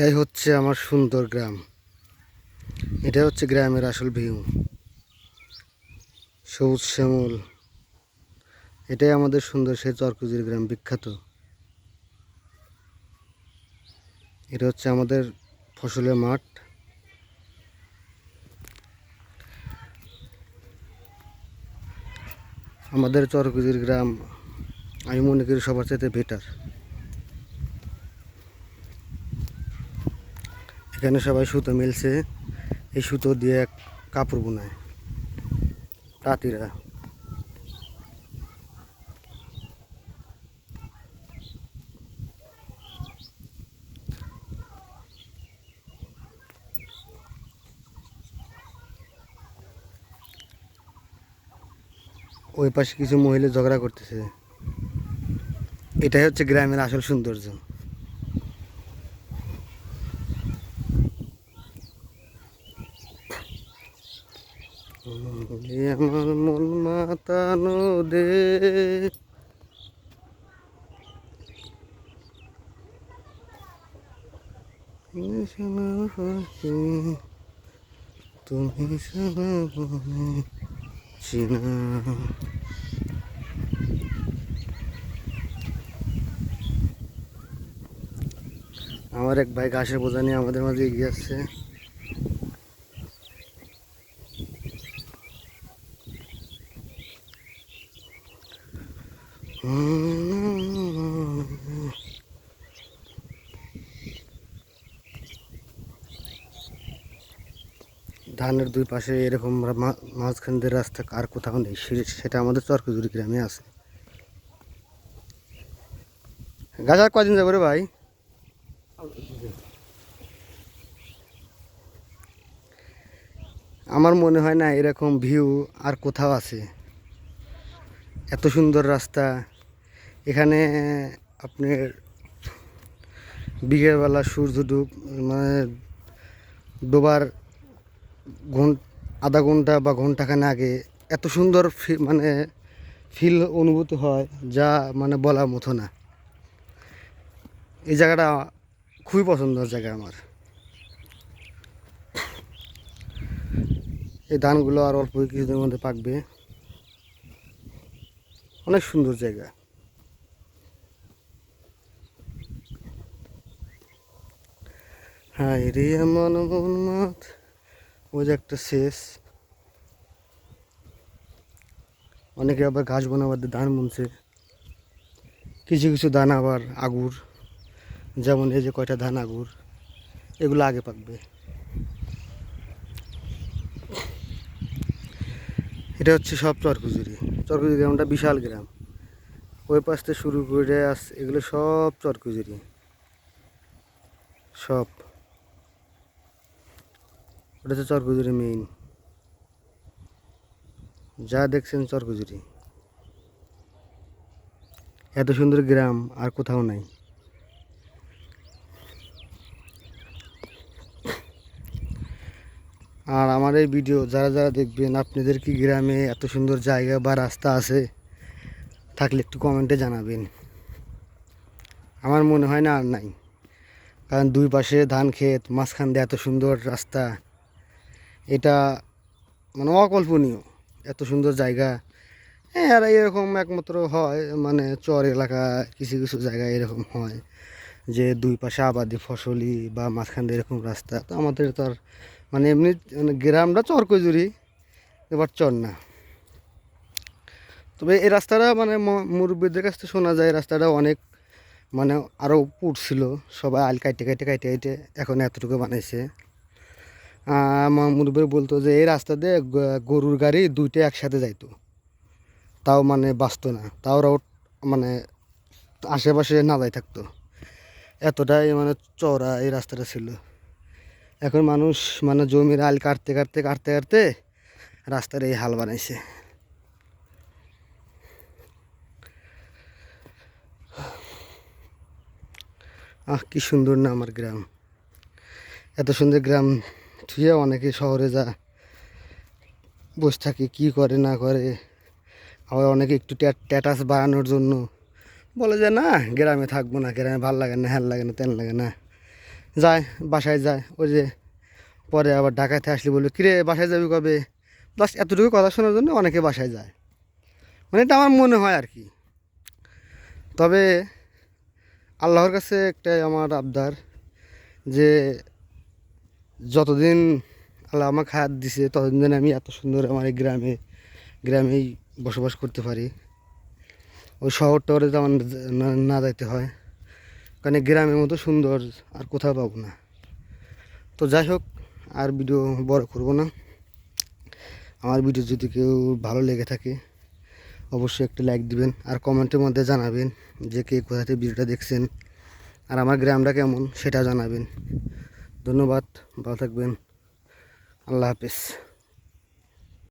এটাই হচ্ছে আমার সুন্দর গ্রাম। এটাই হচ্ছে গ্রামের আসল ভিউ সবুজ শ্যামল। এটাই আমাদের সুন্দর সেই চরকুজির গ্রাম, বিখ্যাত। এটা হচ্ছে আমাদের ফসলের মাঠ। আমাদের চরকুজির গ্রাম, আমি মনে করি সবার চাইতে বেটার এখানে সবাই সুতো মিলছে। এই সুতো দিয়ে এক কাপড় বোনায়। তাঁতিরা। ওই পাশে কিছু মহিলা ঝগড়া করতেছে। এটাই হচ্ছে গ্রামের আসল সৌন্দর্য। আমার মন মাতানো দে তুমি চিনা। আমার এক ভাই ঘাসের বোঝা নিয়ে আমাদের মাঝে এগিয়ে আসছে। ধানের দুই পাশে এরকম মাঝখান দিয়ে রাস্তা আর কোথাও নেই। সেটা আমাদের চরকুজুরি গ্রামে আছে। গাছ আর কদিন যাব রে ভাই? আমার মনে হয় না এরকম ভিউ আর কোথাও আছে। এত সুন্দর রাস্তা। এখানে আপনার বিকেলবেলা সূর্য ডুব মানে ডোবার ঘন আধা ঘণ্টা বা ঘন্টাখানে আগে এত সুন্দর মানে ফিল অনুভূতি হয় যা মানে বলার মতো না। এই জায়গাটা খুবই পছন্দের জায়গা আমার। এই ধানগুলো আর অল্প কিছুদিনের মধ্যে পাকবে। অনেক সুন্দর জায়গা। হ্যাঁ রে মন মন মাত ওই যে একটা শেষ। অনেকে আবার ঘাস বানাবার ধান বুনছে। কিছু কিছু ধান আবার আগুর, যেমন এই যে কয়টা ধান আগুর, এগুলো আগে পাকবে। এটা হচ্ছে সব চরকুজুরি চরকুজুরি গ্রামটা বিশাল গ্রাম। ওই পাশ থেকে শুরু করে আস, এগুলো সব চরকুজুরি। সব। ওটা হচ্ছে চরকুজুরি মেইন যা দেখছেন চরকুজুরি। এত সুন্দর গ্রাম, আর কোথাও নাই। আর আমার এই ভিডিও যারা যারা দেখবেন, আপনাদের কি গ্রামে এত সুন্দর জায়গা বা রাস্তা আছে, থাকলে একটু কমেন্টে জানাবেন। আমার মনে হয় না আর নাই। কারণ দুই পাশে ধান ক্ষেত, মাঝখান দিয়ে এত সুন্দর রাস্তা, এটা মানে অকল্পনীয়। এত সুন্দর জায়গা। হ্যাঁ আর এরকম একমাত্র হয় মানে চর এলাকা, কিছু কিছু জায়গায় এরকম হয়, যে দুই পাশে আবাদি ফসলি বা মাঝখান দিয়ে এরকম রাস্তা। তো আমাদের তো আর মানে এমনি মানে গ্রামটা চর কজুরি এবার চর না তবে এই রাস্তাটা মানে মুরব্বীদের কাছ থেকে শোনা যায় রাস্তাটা অনেক মানে আরও পুটছিল সবাই আল কাইটে কাইটে কাইটে কাইটে, এখন এতটুকু বানাইছে। মুরব্বী বলতো যে এই রাস্তা দিয়ে গরুর গাড়ি দুইটা একসাথে যাইতো। তাও মানে বাঁচতো না, তাও ওরা মানে আশেপাশে না যাই থাকতো। এতটাই মানে চওড়া এই রাস্তাটা ছিল। এখন মানুষ মানে জমির আল কাটতে কাটতে কাটতে কাটতে রাস্তার এই হাল বানাইছে। আহ, কি সুন্দর না আমার গ্রাম। এত সুন্দর গ্রাম থুয়ে অনেকে শহরে যা, বসে থাকে, কী করে, না করে। আবার অনেকে একটু স্ট্যাটাস বাড়ানোর জন্য বলে যে, না, গ্রামে থাকব না, গ্রামে ভালো লাগে না হ্যান লাগে না তেন লাগে না। যায়, বাসায় যায়। ওই যে পরে আবার ঢাকাতে আসলে বলবে কিরে, বাসায় যাবি কবে? বাস এতটুকু কথা শোনার জন্য অনেকে বাসায় যায়। মানে এটা আমার মনে হয় আর কি তবে আল্লাহর কাছে একটাই আমার আবদার যে যতদিন আল্লাহ আমাকে হাত দিছে, ততদিন আমি এত সুন্দর আমার এই গ্রামে, গ্রামেই বসবাস করতে পারি। ওই শহর টহরে তো আমার না- না যাইতে হয়। কারণ গ্রামের মতো সুন্দর আর কোথাও পাবো না। তো যাই হোক, আর ভিডিও বড় করব না। আমার ভিডিও যদি কেউ ভালো লেগে থাকে, অবশ্যই একটা লাইক দিবেন আর কমেন্টের মধ্যে জানাবেন যে কে কোথা থেকে ভিডিওটা দেখছেন আর আমার গ্রামটা কেমন সেটা জানাবেন। ধন্যবাদ, ভালো থাকবেন। আল্লাহ হাফেজ।